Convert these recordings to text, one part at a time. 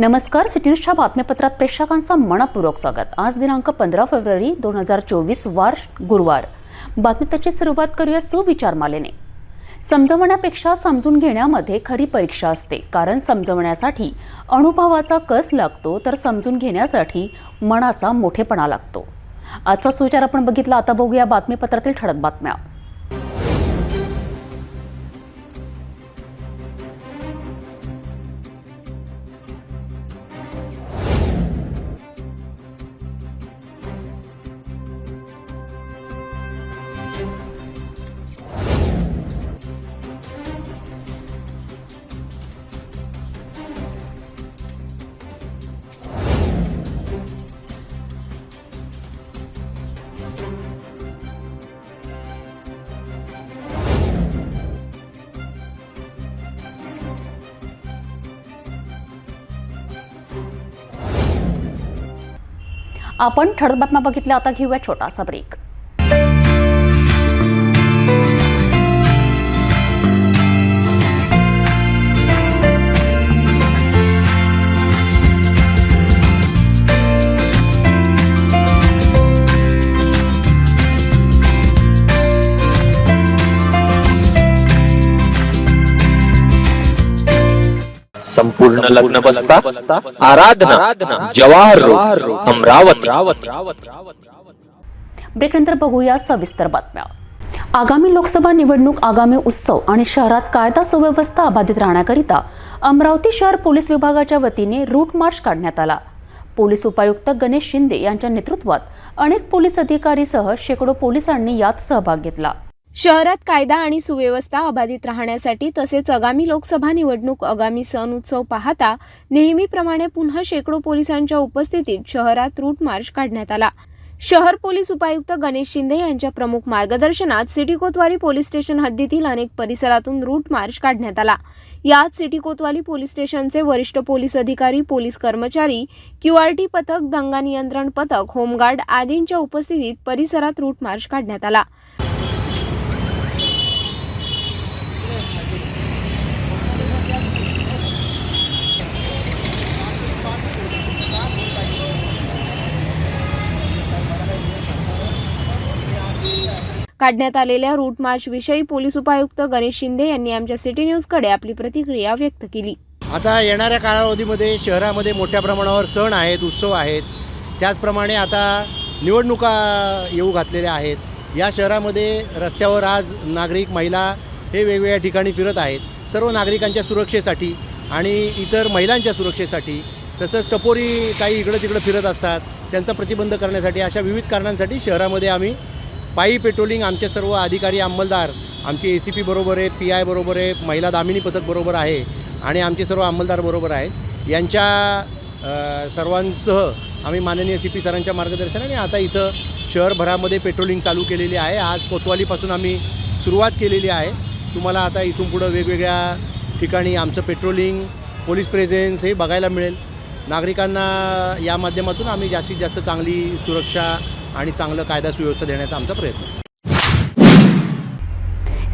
नमस्कार सिटीन्यूजच्या बातमीपत्रात प्रेक्षकांचं मनपूर्वक स्वागत. आज दिनांक पंधरा फेब्रुवारी दोन हजार चोवीस वार गुरुवार. बातमीपत्राची सुरुवात करूया सुविचारमालेने समजवण्यापेक्षा समजून घेण्यामध्ये खरी परीक्षा असते. कारण समजवण्यासाठी अनुभवाचा कस लागतो तर समजून घेण्यासाठी मनाचा मोठेपणा लागतो. आजचा सुविचार आपण बघितला. आता बघूया बातमीपत्रातील ठळक बातम्या. आपण ठळक बातम्या बघितल्या आता घेऊया छोटासा ब्रेक संपूर्ण लग्न बसता आराधना जवाहर अमरावती. ब्रेकनंतर बघूया सविस्तर बातम्या. आगामी लोकसभा निवडणूक आगामी उत्सव आणि शहरात कायदा सुव्यवस्था अबाधित राहण्याकरिता अमरावती शहर पोलीस विभागाच्या वतीने रूट मार्च काढण्यात आला. पोलीस उपायुक्त गणेश शिंदे यांच्या नेतृत्वात अनेक पोलीस अधिकारीसह शेकडो पोलिसांनी यात सहभाग घेतला. शहरात कायदा आणि सुव्यवस्था अबाधित राहण्यासाठी तसेच आगामी लोकसभा निवडणूक आगामी सण उत्सव पाहता नेहमीप्रमाणे पुन्हा शेकडो पोलिसांच्या उपस्थितीत शहरात रूट मार्च काढण्यात आला. शहर पोलीस उपायुक्त गणेश शिंदे यांच्या प्रमुख मार्गदर्शनात सिटी कोतवाली पोलीस स्टेशन हद्दीतील अनेक परिसरातून रूट मार्च काढण्यात आला. यात सिटी कोतवाली पोलीस स्टेशनचे वरिष्ठ पोलीस अधिकारी पोलीस कर्मचारी क्यूआरटी पथक दंगा नियंत्रण पथक होमगार्ड आदींच्या उपस्थितीत परिसरात रूट मार्च काढण्यात आला. काढण्यात आलेल्या रूट मार्च विषयी पोलीस उपायुक्त गणेश शिंदे यांनी आमच्या सिटी न्यूजकडे आपली प्रतिक्रिया व्यक्त केली. आता येणाऱ्या कालावधीमध्ये शहरामध्ये मोठ्या प्रमाणावर सण आहेत उत्सव आहेत. त्याचप्रमाणे आता निवडणुका येऊ घातलेल्या आहेत. या शहरामध्ये रस्त्यावर आज नागरिक महिला हे वेगवेगळ्या ठिकाणी फिरत आहेत. सर्व नागरिकांच्या सुरक्षेसाठी आणि इतर महिलांच्या सुरक्षेसाठी तसंच टपोरी काही इकडं तिकडं फिरत असतात त्यांचा प्रतिबंध करण्यासाठी अशा विविध कारणांसाठी शहरामध्ये आम्ही पायी पेट्रोलिंग आमचे सर्व अधिकारी अंमलदार आमचे ए सी पी बरोबर आहे पी आय बरोबर आहे महिला दामिनी पथक बरोबर आहे आणि आमचे सर्व अंमलदार बरोबर आहेत. यांच्या सर्वांसह आम्ही माननीय सी पी सरांच्या मार्गदर्शनाने आता इथं शहरभरामध्ये पेट्रोलिंग चालू केलेली आहे. आज कोतवालीपासून आम्ही सुरुवात केलेली आहे. तुम्हाला आता इथून पुढं वेगवेगळ्या ठिकाणी आमचं पेट्रोलिंग पोलीस प्रेझेन्स हे बघायला मिळेल. नागरिकांना या माध्यमातून आम्ही जास्तीत जास्त चांगली सुरक्षा आणि चांगलं कायदा सुव्यवस्था देण्याचा आमचा प्रयत्न आहे.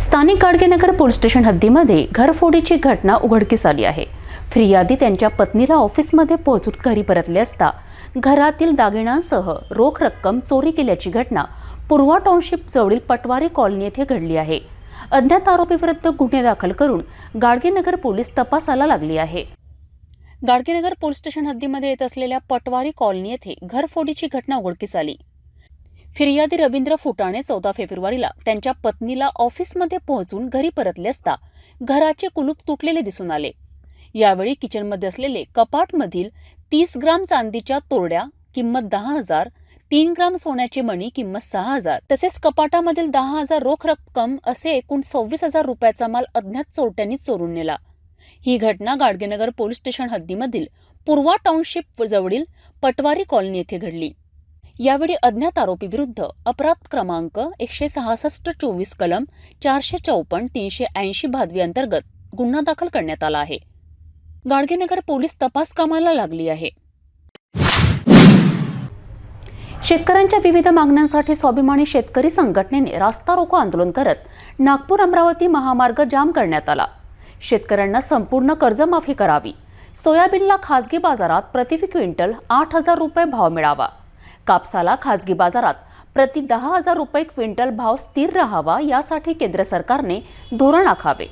स्थानिक गाडगेनगर पोलीस स्टेशन हद्दीमध्ये घरफोडीची घटना उघडकीस आली आहे. फिर्यादी त्यांच्या पत्नीला ऑफिसमध्ये पोहोचून घरी परतले असता घरातील दागिनांसह रोख रक्कम चोरी केल्याची घटना पूर्वा टाउनशिप जवळील पटवारी कॉलनी येथे घडली आहे. अज्ञात आरोपीविरुद्ध गुन्हे दाखल करून गाडगेनगर पोलीस तपासाला लागली आहे. गाडगेनगर पोलीस स्टेशन हद्दीमध्ये येत असलेल्या पटवारी कॉलनी येथे घरफोडीची घटना उघडकीस आली. फिर्यादी रवींद्र फुटाणे चौदा फेब्रुवारीला त्यांच्या पत्नीला ऑफिसमध्ये पोहोचून घरी परतले असता घराचे कुलूप तुटलेले दिसून आले. यावेळी किचनमध्ये असलेले कपाटमधील तीस ग्राम चांदीच्या तोरड्या किंमत दहा हजार तीन ग्राम सोन्याची मणी किंमत सहा हजार तसेच कपाटामधील दहा हजार रोख रक्कम असे एकूण सव्वीस हजार रुपयाचा माल अज्ञात चोरट्यांनी चोरून नेला. ही घटना गाडगेनगर पोलीस स्टेशन हद्दीमधील पूर्वा टाउनशिप जवळील पटवारी कॉलनी येथे घडली. यावेळी अज्ञात आरोपी विरुद्ध अपराध क्रमांक एकशे सहासष्ट चोवीस कलम चारशे चौपन्न तीनशे ऐंशी भादवी अंतर्गत गुन्हा दाखल करण्यात आला आहे. गाडगेनगर पोलीस तपास कामाला लागली आहे. शेतकऱ्यांच्या विविध मागण्यांसाठी स्वाभिमानी शेतकरी संघटनेने रास्ता रोको आंदोलन करत नागपूर अमरावती महामार्ग जाम करण्यात आला. शेतकऱ्यांना संपूर्ण कर्जमाफी करावी. सोयाबीनला खाजगी बाजारात प्रति क्विंटल आठ हजार रुपये भाव मिळावा. कापसाला खाजगी बाजारात प्रति दहा हजार रुपये क्विंटल भाव स्थिर राहावा यासाठी केंद्र सरकारने धोरण आखावे.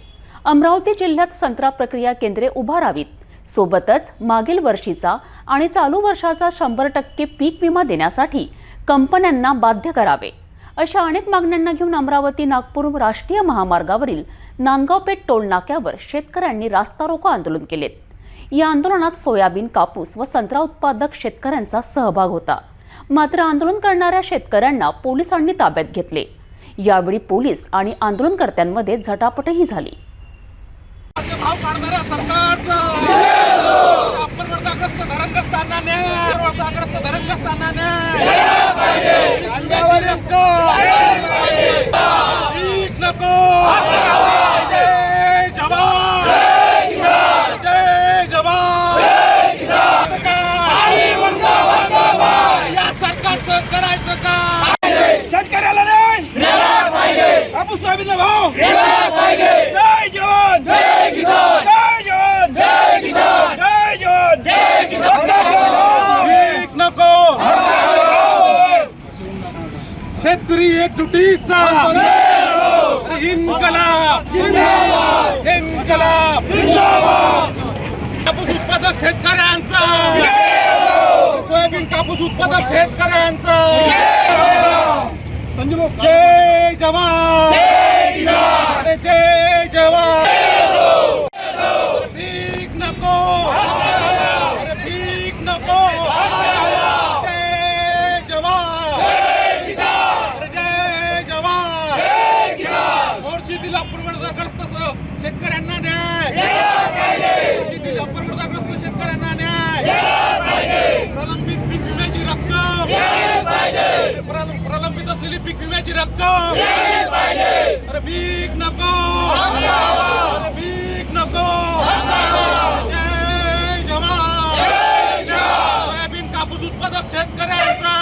अमरावती जिल्ह्यात संत्रा प्रक्रिया केंद्रे उभारावीत सोबतच मागील वर्षीचा आणि चालू वर्षाचा शंभर टक्के पीक विमा देण्यासाठी कंपन्यांना बाध्य करावे. अशा अनेक मागण्यांना घेऊन अमरावती नागपूर राष्ट्रीय महामार्गावरील नांदगावपेठ टोल नाक्यावर शेतकऱ्यांनी रास्ता रोको आंदोलन केलेत या आंदोलनात सोयाबीन कापूस व संत्रा उत्पादक शेतकऱ्यांचा सहभाग होता. मात्र आंदोलन करणाऱ्या शेतकऱ्यांना पोलिसांनी ताब्यात घेतले. यावेळी पोलीस आणि आंदोलनकर्त्यांमध्ये झटापटही झाली. नको काढणाऱ्या सरकारचा आपण वर्धाग्रस्त धरणग्रस्तांना न्याय वर्धाग्रस्त धरणग्रस्तांना न्याय कांद्यावर पीक नको जय जवान जय जवान सरकार. या सरकारचं करायचं का शेतकऱ्याला नाही. कापूस सोयाबीनला भाव जय जवान. जय किसान. जय जवान. जय किसान. जय जवान. जय किसान. नको. शेतकरी एकजुटीचा. इन्कलाब. इन्कलाब. कापूस उत्पादक शेतकऱ्यांचा. सोयाबीन कापूस उत्पादक शेतकऱ्यांचा. संजू जय जवान. अरे जय जवान. नको अरे पीक नको जय जवान अरे जय जवान मोर्शीतील अपूर्वग्रस्त शेतकऱ्यांना न्याय मोर्शीतील अपूर्वग्रस्त शेतकऱ्यांना न्याय प्रलंबित पीक विम्याची रक्कम प्रल- प्रलंबित असलेली पीक नको. अरे भीक नको. अरे भीक नको. जय जवान. सोयाबीन कापूस उत्पादक शेतकऱ्यांचा.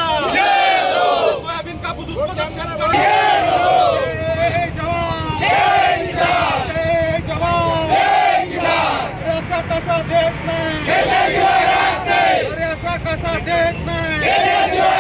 सोयाबीन कापूस उत्पादक शेतकऱ्यांचा. जवान. कसा देत नाही. अरे असा कसा देत नाही.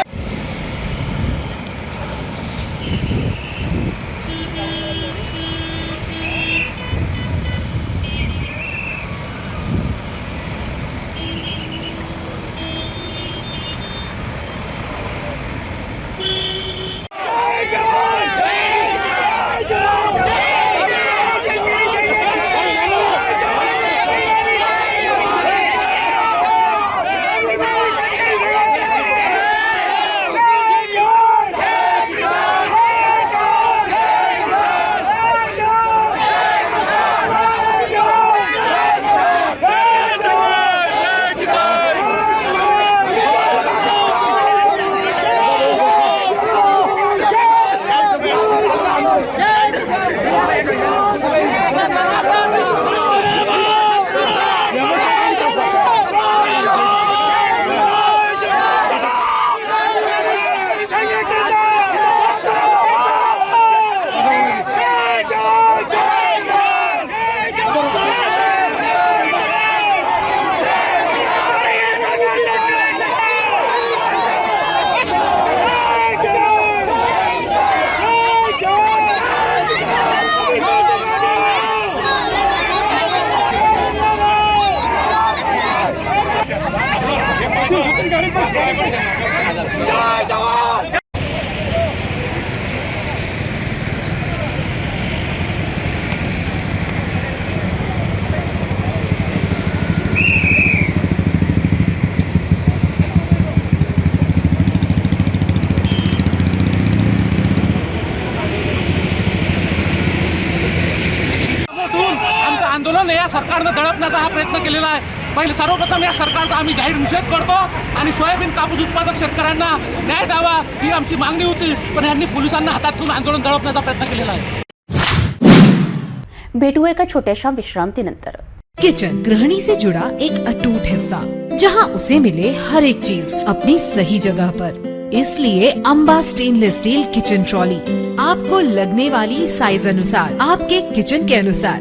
आंदोलन या सरकारनं दडपण्याचा हा प्रयत्न केलेला आहे. पहिले सर्वप्रथम या सरकारचा आम्ही जाहीर निषेध करतो आणि सोयाबीन कापूस उत्पादक शेतकऱ्यांना न्याय द्यावा ही आमची मागणी होती. पण यांनी पोलिसांना हातात घेऊन आंदोलन दडपण्याचा प्रयत्न केलेला आहे. भेटू एका छोट्याशा विश्रांतीनंतर. किचन गृहिणी से जुड़ा एक अटूट हिस्सा जहां उसे मिले हर एक चीज अपनी सही जगह पर। इसलिए Amba stainless steel kitchen trolley आपको लगने वाली साइज अनुसार आपके किचन के अनुसार।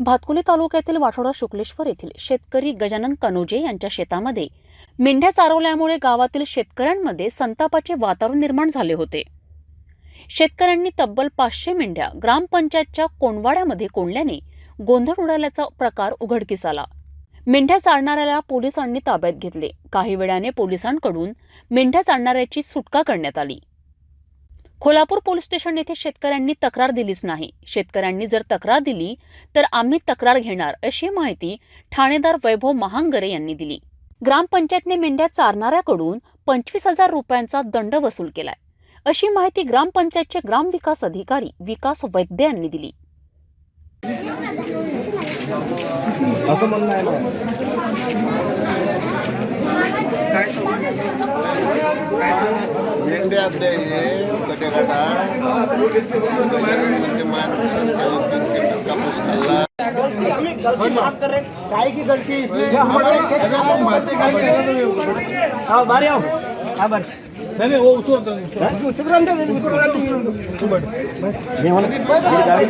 भातकुली तालुक्यातील वाठोडा शुक्लेश्वर येथील शेतकरी गजानन कनोजे यांच्या शेतामध्ये मेंढ्या चारवल्यामुळे गावातील शेतकऱ्यांमध्ये संतापाचे वातावरण निर्माण झाले होते. शेतकऱ्यांनी तब्बल पाचशे मेंढ्या ग्रामपंचायतच्या कोंडवाड्यामध्ये कोंडल्याने गोंधळ उडाल्याचा प्रकार उघडकीस आला. मेंढ्या चालणाऱ्याला पोलिसांनी ताब्यात घेतले. काही वेळाने पोलिसांकडून मेंढ्या चालणाऱ्याची सुटका करण्यात आली. कोल्हापूर पोलीस स्टेशन येथे शेतकऱ्यांनी तक्रार दिलीच नाही. शेतकऱ्यांनी जर तक्रार दिली तर आम्ही तक्रार घेणार अशी माहिती ठाणेदार वैभव महांगरे यांनी दिली. ग्रामपंचायतने मेंढ्या चारणाऱ्याकडून पंचवीस हजार रुपयांचा दंड वसूल केलाय. अशी माहिती ग्रामपंचायतचे ग्रामविकास अधिकारी विकास वैद्य यांनी दिली. असं म्हणणं आहे मेंढ्या हे म्हणजे माणूस कापूस खाल्ला. काय की गलती आओ बारी. आओ हाँ बारी नहीं नहीं वो उसको ये गाड़ी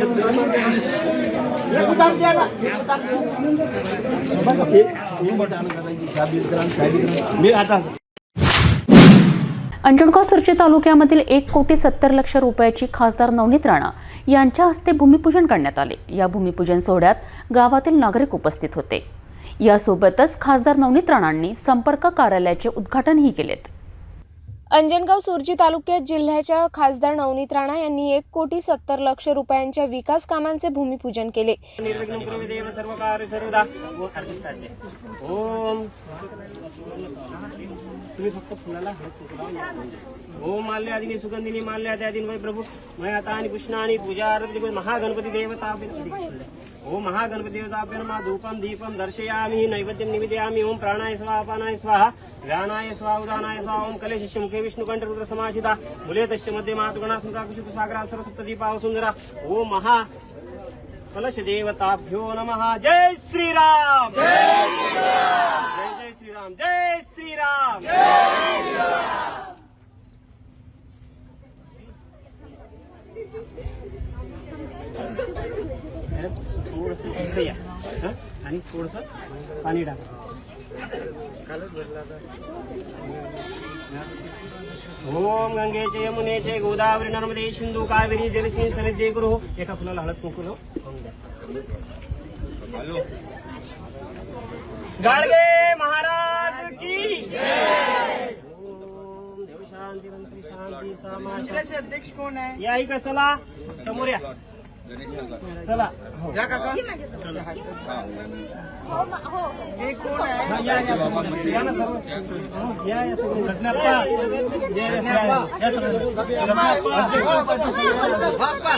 अंजणगाव उतार अंजनगाव तालुक्यामधील एक कोटी सत्तर लक्ष रुपयाची खासदार नवनीत राणा यांच्या हस्ते भूमिपूजन करण्यात आले. या भूमिपूजन सोहळ्यात गावातील नागरिक उपस्थित होते. यासोबतच खासदार नवनीत राणांनी संपर्क कार्यालयाचे उद्घाटनही केलेत. अंजनगाव सुरजी तालुक्यात जिल्ह्याच्या खासदार नवनीत राणा यांनी एक कोटी सत्तर लक्ष रुपयांच्या विकास कामांचे भूमिपूजन केले. तुम्ही फक्त फुलाला ओम माल्यादिनी सुगंधिनी माल्याद्यादिन वै प्रभू मयातानि पुष्णानि पूजारती महागणपती देवता ओम महागणपती देवताभ्य नमः। धूपम दीपम दर्शयामि नैवेद्यं निवेदयामि। ओम प्राणाय स्वाहा अपानाय स्वाहा व्यानाय स्वाहा उदानाय स्वाहा। ओम कलेशिष्य मुखे विष्णुकंठ रुद्र समाशिता मुले तस्यमध्ये मातुगणा स्मृता कुशुक सागरा सरस्वत दीपा सुंदरा ओम महा कलश देवताभ्यो नमः। जय श्रीराम! जय जय श्रीराम! जय श्रीराम! थोडस इकडे या. हं? आणि थोडस पाणी टाका. ओम गंगेचे यमुनेचे गोदावरी नर्मदे सिंधू कावेरी जलसिंह समिध्ये गुरु. एका फुलाला हळद कुंकू लावून वाहून द्या. गाडगे महाराज की ओम देव शांती मंत्री शांती समाज अध्यक्ष कोण आहे? या इकडे चला. समोर या. चला. या काका. हे कोण आहे? हा, या या या ना सर्व. या या सगळे. सज्ञाप्पा. या या या या सगळे.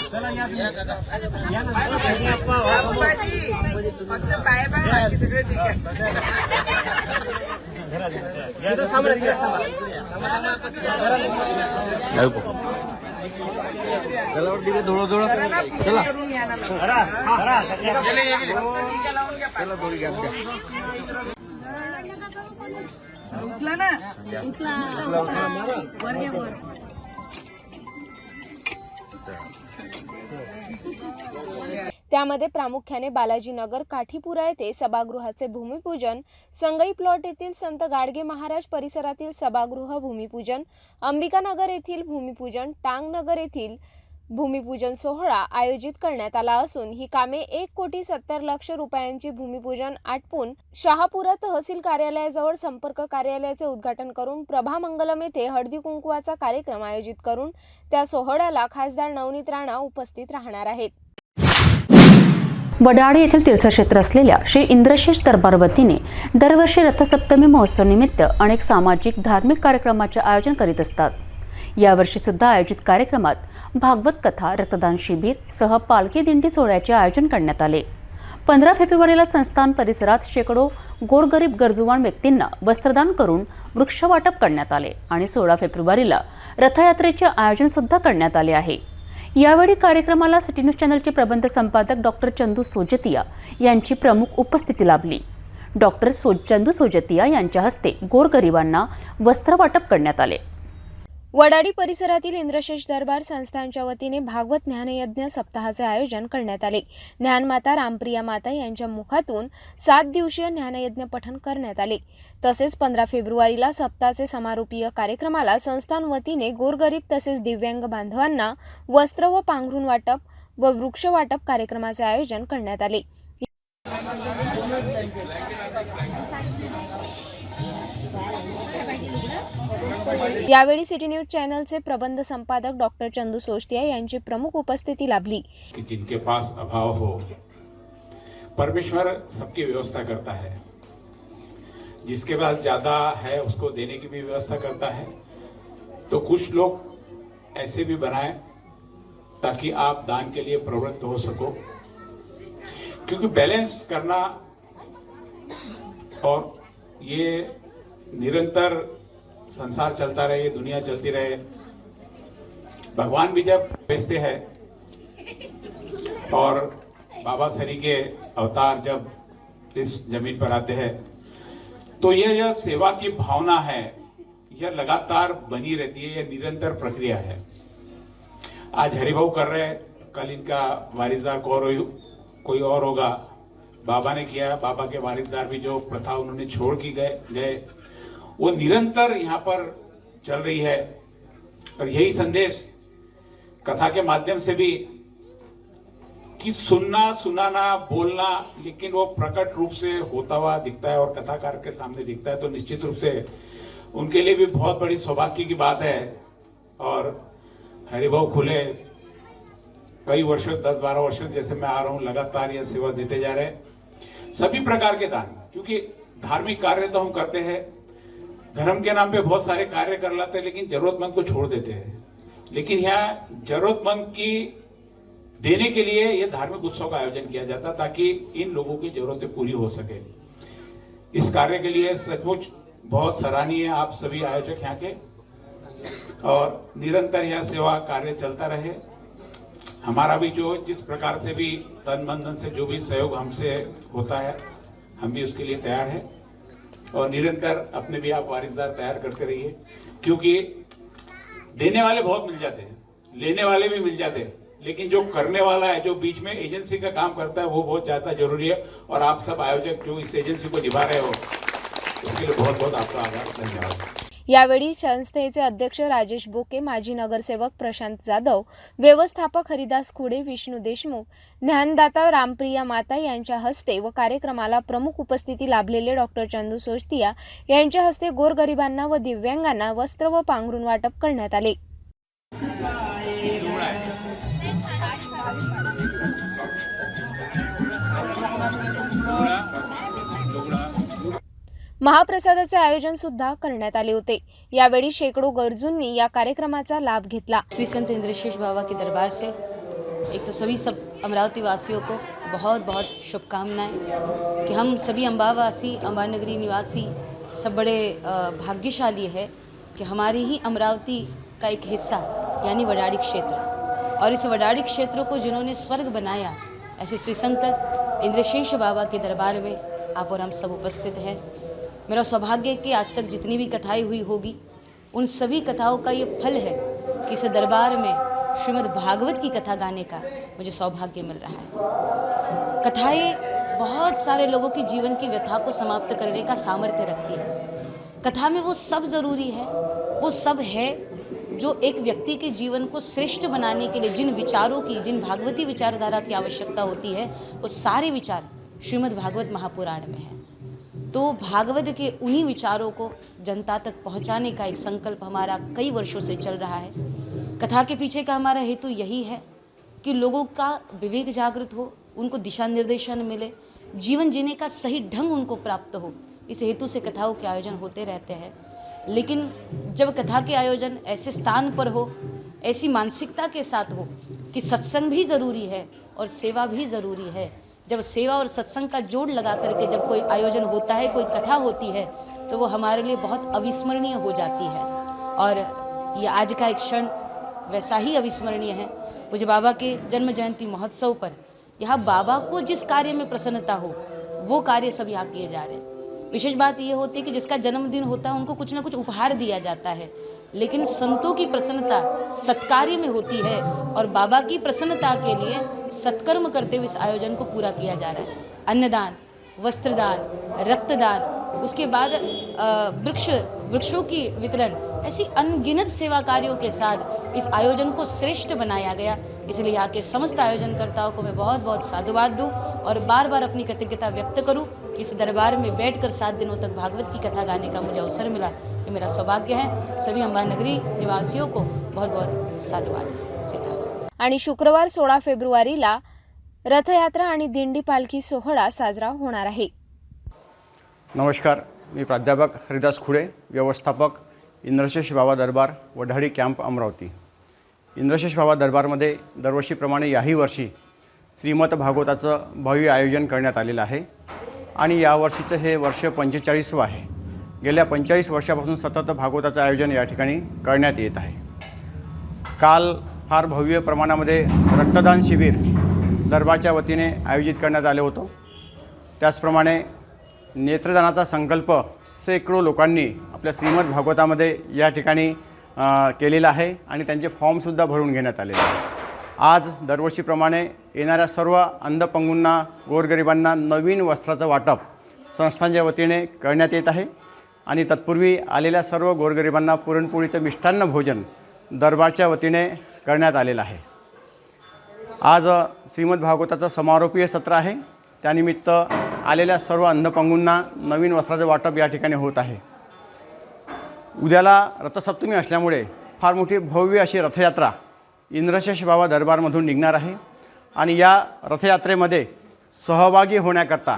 चला या. या ना. सज्ञाप्पा. बाबाजी, फक्त पाय पाय बाकी सगळे ठीक आहे. इथं सामने या, करून या ना धरा, धरा, सज्ञा. उचला ना. त्यामध्ये प्रामुख्याने बालाजीनगर काठीपुरा येथे सभागृहाचे भूमिपूजन संगई प्लॉट येथील संत गाडगे महाराज परिसरातील सभागृह भूमिपूजन अंबिकानगर येथील भूमिपूजन टांगनगर येथील भूमिपूजन सोहळा आयोजित करण्यात आला असून ही कामे एक कोटी सत्तर लक्ष रुपयांची भूमिपूजन आटपून शहापुरा तहसील कार्यालयाजवळ संपर्क कार्यालयाचे उद्घाटन करून प्रभा मंगलम येथे हळदी कुंकुवाचा कार्यक्रम आयोजित करून त्या सोहळ्याला खासदार नवनीत राणा उपस्थित राहणार आहेत. वडाळे येथील तीर्थक्षेत्र असलेल्या श्री इंद्रशेष दरबार वतीने दरवर्षी रथसप्तमी महोत्सवानिमित्त अनेक सामाजिक धार्मिक कार्यक्रमाचे आयोजन करीत असतात. यावर्षी सुद्धा आयोजित कार्यक्रमात भागवत कथा रक्तदान शिबिर सह पालखी दिंडी सोहळ्याचे आयोजन करण्यात आले. पंधरा फेब्रुवारीला संस्थान परिसरात शेकडो गोरगरीब गरजुवान व्यक्तींना वस्त्रदान करून वृक्षवाटप करण्यात आले आणि सोळा फेब्रुवारीला रथयात्रेचे आयोजन सुद्धा करण्यात आले आहे. यावेळी कार्यक्रमाला सिटी न्यूज चॅनलचे प्रबंध संपादक डॉक्टर चंदू सोजतिया यांची प्रमुख उपस्थिती लाभली. डॉक्टर सो चंदू सोजतिया यांच्या हस्ते गोरगरिबांना वस्त्र वाटप करण्यात आले. वडाडी परिसरातील इंद्रशेष दरबार संस्थांच्या वतीने भागवत ज्ञानयज्ञ सप्ताहाचे आयोजन करण्यात आले. ज्ञानमाता रामप्रिया माता यांच्या मुखातून सात दिवसीय ज्ञानयज्ञ पठण करण्यात आले. तसेच पंधरा फेब्रुवारीला सप्ताहाचे समारोपीय कार्यक्रमाला संस्थान वतीने गोरगरीब तसेच दिव्यांग बांधवांना वस्त्र व पांघरून वाटप व वृक्ष वाटप कार्यक्रमाचे आयोजन करण्यात आले. यावेळी सिटी न्यूज़ चॅनलचे प्रबंध संपादक डॉक्टर चंदू सोष्टिया यांची प्रमुख उपस्थिती लाभली. जिनके पास अभाव हो, परमेश्वर सबकी व्यवस्था करता है। जिसके पास ज़्यादा है, उसको देने की भी व्यवस्था करता है। तो कुछ लोग ऐसे भी बनाए, ताकि आप दान के लिए प्रवृत्त हो सको। क्योंकि बैलेंस करना और ये निरंतर संसार चलता रहे, दुनिया चलती रहे। भगवान भी जब बेचते हैं, और बाबा सरी के अवतार जब इस ज़मीन पर आते हैं तो यह यह सेवा की भावना है, यह लगातार बनी रहती है, यह निरंतर प्रक्रिया है। आज हरिभाव कर रहे हैं, कल इनका वारिसदार को और कोई और होगा। बाबा ने किया, बाबा के वारिसदार भी जो प्रथा उन्होंने छोड़ की गए गए। वो निरंतर यहाँ पर चल रही है। और यही संदेश कथा के माध्यम से भी कि सुनना, सुनाना, बोलना, लेकिन वो प्रकट रूप से होता हुआ दिखता है और कथाकार के सामने दिखता है तो निश्चित रूप से उनके लिए भी बहुत बड़ी सौभाग्य की बात है। और हरिभाव खुले कई वर्षों, दस बारह वर्षों जैसे मैं आ रहा हूँ, लगातार यह सेवा देते जा रहे सभी प्रकार के दान, क्योंकि धार्मिक कार्य तो हम करते हैं धर्म के नाम पे बहुत सारे कार्य कर लाते हैं, लेकिन जरूरतमंद को छोड़ देते हैं। लेकिन यहाँ जरूरतमंद की देने के लिए ये धार्मिक उत्सव का आयोजन किया जाता ताकि इन लोगों की जरूरतें पूरी हो सके। इस कार्य के लिए सचमुच बहुत सराहनीय है, आप सभी आयोजक यहाँ के। और निरंतर यह सेवा कार्य चलता रहे। हमारा भी जो जिस प्रकार से भी तन मन धन से जो भी सहयोग हमसे होता है, हम भी उसके लिए तैयार है। और निरंतर अपने भी आप वारिसदार तैयार करते रहिए, क्योंकि देने वाले बहुत मिल जाते हैं, लेने वाले भी मिल जाते हैं, लेकिन जो करने वाला है, जो बीच में एजेंसी का काम करता है, वो बहुत ज़्यादा ज़रूरी है, और आप सब आयोजक जो इस एजेंसी को निभा रहे हो, उसके लिए बहुत बहुत आपका आभार, धन्यवाद। यावेळी संस्थेचे अध्यक्ष राजेश बोके माजी नगरसेवक प्रशांत जाधव व्यवस्थापक हरिदास खुडे विष्णू देशमुख ज्ञानदाता रामप्रिया माता यांच्या हस्ते व कार्यक्रमाला प्रमुख उपस्थिती लाभलेले डॉक्टर चंदू सोस्तिया यांच्या हस्ते गोरगरिबांना व दिव्यांगांना वस्त्र व पांघरून वाटप करण्यात आले. महाप्रसादाचे आयोजन सुद्धा करण्यात आले होते. यावेळी शेकडो गरजूंनी या कार्यक्रमाचा लाभ घेतला. श्री संत इंद्रशेष बाबा के दरबार से एक तो सभी सब अमरावती वासियों को बहुत बहुत शुभकामनाएं कि हम सभी अम्बावासी अम्बा नगरी निवासी सब बड़े भाग्यशाली है कि हमारी ही अमरावती का एक हिस्सा यानी वडाड़ी क्षेत्र। और इस वडाड़ी क्षेत्र को जिन्होंने स्वर्ग बनाया ऐसे श्री संत इंद्रशेष बाबा के दरबार में आप और हम सब उपस्थित हैं। मेरा सौभाग्य कि आज तक जितनी भी कथाएँ हुई होगी, उन सभी कथाओं का ये फल है कि इस दरबार में श्रीमद् भागवत की कथा गाने का मुझे सौभाग्य मिल रहा है। कथाएँ बहुत सारे लोगों की जीवन की व्यथा को समाप्त करने का सामर्थ्य रखती है। कथा में वो सब ज़रूरी है, वो सब है जो एक व्यक्ति के जीवन को श्रेष्ठ बनाने के लिए जिन विचारों की, जिन भागवती विचारधारा की आवश्यकता होती है, वो सारे विचार श्रीमद् भागवत महापुराण में है। तो भागवत के उन्हीं विचारों को जनता तक पहुँचाने का एक संकल्प हमारा कई वर्षों से चल रहा है। कथा के पीछे का हमारा हेतु यही है कि लोगों का विवेक जागृत हो, उनको दिशा निर्देशन मिले, जीवन जीने का सही ढंग उनको प्राप्त हो। इस हेतु से कथाओं के आयोजन होते रहते हैं। लेकिन जब कथा के आयोजन ऐसे स्थान पर हो, ऐसी मानसिकता के साथ हो कि सत्संग भी ज़रूरी है और सेवा भी ज़रूरी है जब सेवा और सत्संग का जोड़ लगा करके जब कोई आयोजन होता है, कोई कथा होती है तो वो हमारे लिए बहुत अविस्मरणीय हो जाती है। और ये आज का एक क्षण वैसा ही अविस्मरणीय है। पूज्य बाबा के जन्म जयंती महोत्सव पर यहाँ बाबा को जिस कार्य में प्रसन्नता हो, वो कार्य सब यहाँ किए जा रहे हैं। विशेष बात ये होती है कि जिसका जन्मदिन होता है, उनको कुछ ना कुछ उपहार दिया जाता है। लेकिन संतों की प्रसन्नता सत्कार्य में होती है और बाबा की प्रसन्नता के लिए सत्कर्म करते हुए इस आयोजन को पूरा किया जा रहा है। अन्नदान, वस्त्रदान, रक्तदान, उसके बाद वृक्ष, वृक्षों की वितरण, ऐसी अनगिनत सेवा कार्यों के साथ इस आयोजन को श्रेष्ठ बनाया गया। इसलिए यहाँ के समस्त आयोजनकर्ताओं को मैं बहुत बहुत साधुवाद दूँ और बार बार अपनी कृतज्ञता व्यक्त करूँ कि इस दरबार में बैठकर सात दिनों तक भागवत की कथा गाने का मुझे अवसर मिला। ये मेरा सौभाग्य है। सभी अम्बा नगरी निवासियों को बहुत बहुत साधुवाद। सीताराम आणि शुक्रवार सोळा फेब्रुवारीला रथयात्रा आणि दिंडी पालखी सोहळा साजरा होणार आहे. नमस्कार मी प्राध्यापक हरिदास खुडे व्यवस्थापक इंद्रशेष बाबा दरबार वढाडी कॅम्प अमरावती. इंद्रशेष बाबा दरबारमध्ये दरवर्षीप्रमाणे याही वर्षी श्रीमत भागवताचं भव्य आयोजन करण्यात आलेलं आहे आणि यावर्षीचं हे वर्ष पंचेचाळीसवं आहे. गेल्या पंचेचाळीस वर्षापासून सतत भागवताचं आयोजन या ठिकाणी करण्यात येत आहे. काल फार भव्य प्रमाणामध्ये रक्तदान शिबिर दरबारच्या वतीने आयोजित करण्यात आलं होतं. त्याचप्रमाणे नेत्रदानाचा संकल्प शेकडो लोकांनी आपल्या श्रीमद भागवतामध्ये या ठिकाणी केलेला आहे आणि त्यांचे फॉर्मसुद्धा भरून घेण्यात आलेले आज दरवर्षीप्रमाणे येणाऱ्या सर्व अंधपंगूंना गोरगरिबांना नवीन वस्त्राचं वाटप संस्थांच्या वतीने करण्यात येत आहे. आणि तत्पूर्वी आलेल्या सर्व गोरगरिबांना पुरणपोळीचं मिष्टान्न भोजन दरबारच्या वतीने करण्यात आलेलं आहे. आज श्रीमद भागवताचं समारोपीय सत्र आहे. त्यानिमित्त आलेल्या सर्व अन्नपंगूंना नवीन वस्त्राचं वाटप या ठिकाणी होत आहे. उद्याला रथसप्तमी असल्यामुळे फार मोठी भव्य अशी रथयात्रा इंद्रशेष बाबा दरबारमधून निघणार आहे. आणि या रथयात्रेमध्ये सहभागी होण्याकरता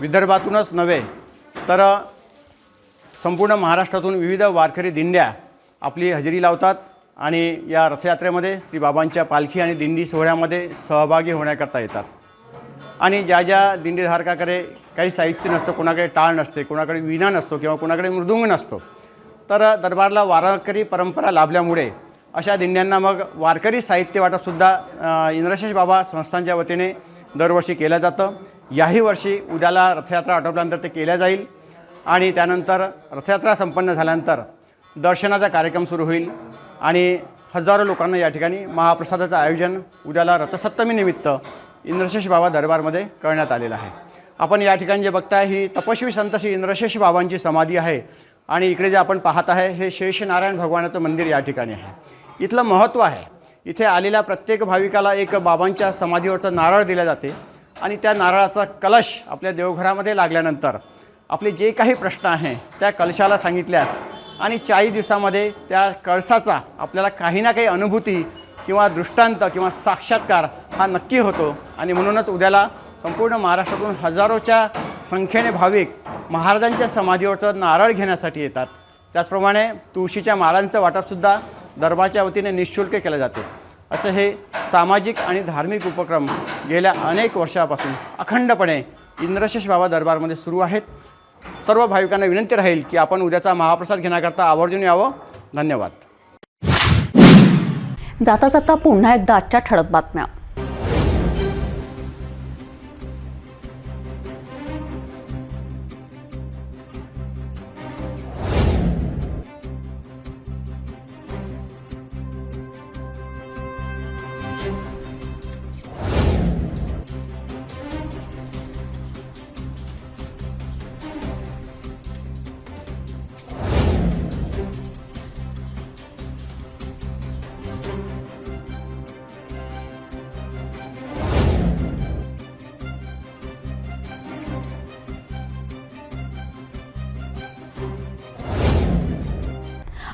विदर्भातूनच नव्हे तर संपूर्ण महाराष्ट्रातून विविध वारकरी दिंड्या आपली हजेरी लावतात आणि या रथयात्रेमध्ये श्री बाबांच्या पालखी आणि दिंडी सोहळ्यामध्ये सहभागी होण्याकरता येतात. आणि ज्या ज्या दिंडीधारकाकडे काही साहित्य नसतं कोणाकडे टाळ नसते कोणाकडे विणा नसतो किंवा कोणाकडे मृदुंग नसतो तर दरबारला वारकरी परंपरा लाभल्यामुळे अशा दिंड्यांना मग वारकरी साहित्य वाटपसुद्धा इंद्रशेष बाबा संस्थांच्या वतीने दरवर्षी केलं जातं. याही वर्षी उद्याला रथयात्रा आटोपल्यानंतर ते केल्या जाईल. आणि त्यानंतर रथयात्रा संपन्न झाल्यानंतर दर्शनाचा कार्यक्रम सुरू होईल आणि हजारो लोकांना या ठिकाणी महाप्रसादाचं आयोजन उद्याला रथसप्तमीनिमित्त इंद्रशेष बाबा दरबारमध्ये करण्यात आलेलं आहे. आपण या ठिकाणी जे बघताय ही तपस्वी संत श्री इंद्रशेष बाबांची समाधी आहे आणि इकडे जे आपण पाहत आहे हे शेषनारायण भगवानाचं मंदिर या ठिकाणी आहे. इथलं महत्त्व आहे इथे आलेल्या प्रत्येक भाविकाला एक बाबांच्या समाधीवरचं नारळ दिल्या जाते आणि त्या नारळाचा कलश आपल्या देवघरामध्ये लागल्यानंतर आपले जे काही प्रश्न आहे त्या कलशाला सांगितल्यास आणि चाळीस दिवसामध्ये त्या कळसाचा आपल्याला काही ना काही अनुभूती किंवा दृष्टांत किंवा साक्षात्कार हा नक्की होतो. आणि म्हणूनच उद्याला संपूर्ण महाराष्ट्रातून हजारोच्या संख्येने भाविक महाराजांच्या समाधीवरचं नारळ घेण्यासाठी येतात. त्याचप्रमाणे तुळशीच्या माळांचं वाटपसुद्धा दरबारच्या वतीने निशुल्क केलं जाते. असं हे सामाजिक आणि धार्मिक उपक्रम गेल्या अनेक वर्षापासून अखंडपणे इंद्रशेष बाबा दरबारमध्ये सुरू आहेत. सर्व भाविकांना विनंती राहील की आपण उद्याचा महाप्रसाद घेण्याकरता आवर्जून यावं. धन्यवाद. जाता जाता पुन्हा एकदा आजच्या ठळक बातम्या.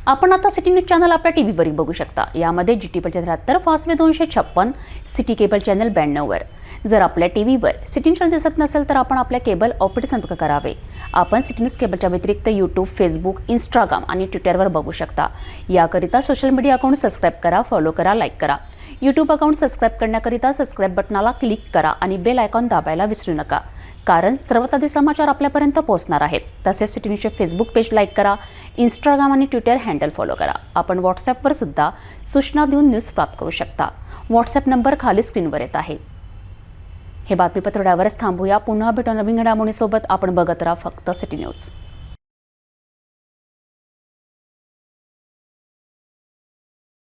आपण आता सिटी न्यूज चॅनल आपल्या टी व्हीवरही बघू शकता. यामध्ये जी टी केबलचे त्र्याहत्तर फासवे दोनशे छप्पन सिटी केबल चॅनल ब्याण्णववर जर आपल्या टी व्हीवर सिटी न्यूज चॅनल दिसत नसेल तर आपण आपल्या केबल ऑपरेटर संपर्क करावे. आपण सिटी न्यूज केबलच्या व्यतिरिक्त यूट्यूब फेसबुक इंस्टाग्राम आणि ट्विटरवर बघू शकता. याकरिता सोशल मीडिया अकाउंट सबस्क्राईब करा फॉलो करा लाईक करा. यूट्यूब अकाउंट सबस्क्राईब करण्याकरिता सबस्क्राईब बटनाला क्लिक करा आणि बेल आयकॉन दाबायला विसरू नका. कारण सर्वात आधी समाचार आपल्यापर्यंत पोहोचणार आहेत. तसेच सिटी न्यूजचे फेसबुक पेज लाईक करा इंस्टाग्राम आणि ट्विटर हँडल फॉलो करा. आपण व्हॉट्सॲपवर सुद्धा सूचना देऊन न्यूज प्राप्त करू शकता. व्हॉट्सॲप नंबर खाली स्क्रीनवर येत आहे. हे बातमीपत्र डावरच थांबूया. पुन्हा भेटू नवीन घडामोडीसोबत. आपण बघत राहा फक्त सिटी न्यूज